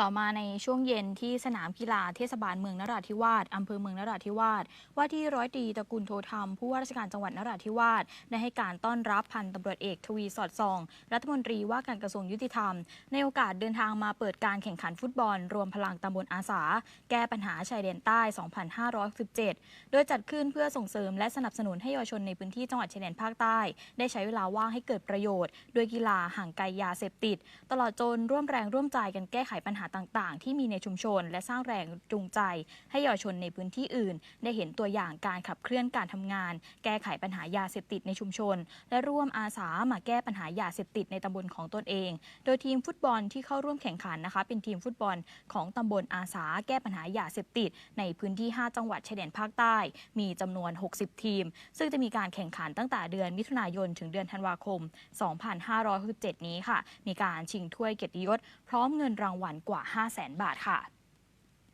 ต่อมาในช่วงเย็นที่สนามกีฬาเทศบาลเมืองนราธิวาสอำเภอเมืองนราธิวาสว่าที่ร้อยตรีตระกูลโทธรรมผู้ว่าราชการจังหวัดนราธิวาสได้ให้การต้อนรับพันตำรวจเอกทวีสอดส่อง รัฐมนตรีว่าการกระทรวงยุติธรรม ในโอกาสเดินทางมาเปิดการแข่งขันฟุตบอล รวมพลังตำบลอาสา แก้ปัญหาชายแดนใต้ 2517 โดยจัดขึ้นเพื่อส่งเสริมและสนับสนุนให้เยาวชนในพื้นที่จังหวัดชายแดนภาคใต้ ได้ใช้เวลาว่างให้เกิดประโยชน์โดยกีฬาห่างไกลยาเสพติด ตลอดจนร่วมแรงร่วมใจกันแก้ไขปัญหาต่างๆ ที่มีในชุมชน และสร้างแรงจูงใจ ให้เยาวชนในพื้นที่อื่น ได้เห็นตัวอย่างการขับเคลื่อนการทำงาน แก้ไขปัญหายาเสพติดในชุมชน และร่วมอาสามาแก้ปัญหายาเสพติดในตำบลของตนเอง โดยทีมฟุตบอลที่เข้าร่วมแข่งขันนะคะ เป็นทีมฟุตบอลของตำบลอาสา แก้ปัญหายาเสพติด ในพื้นที่ 5 จังหวัดชายแดนภาคใต้ มีจำนวน 60 ทีม ซึ่งจะมีการแข่งขันตั้งแต่เดือนมิถุนายนถึงเดือนธันวาคม 2567 นี้ค่ะ มีการชิงถ้วยเกียรติยศพร้อมเงินรางวัลกว่าว่า 5 0 0 0 0 0 บาทค่ะ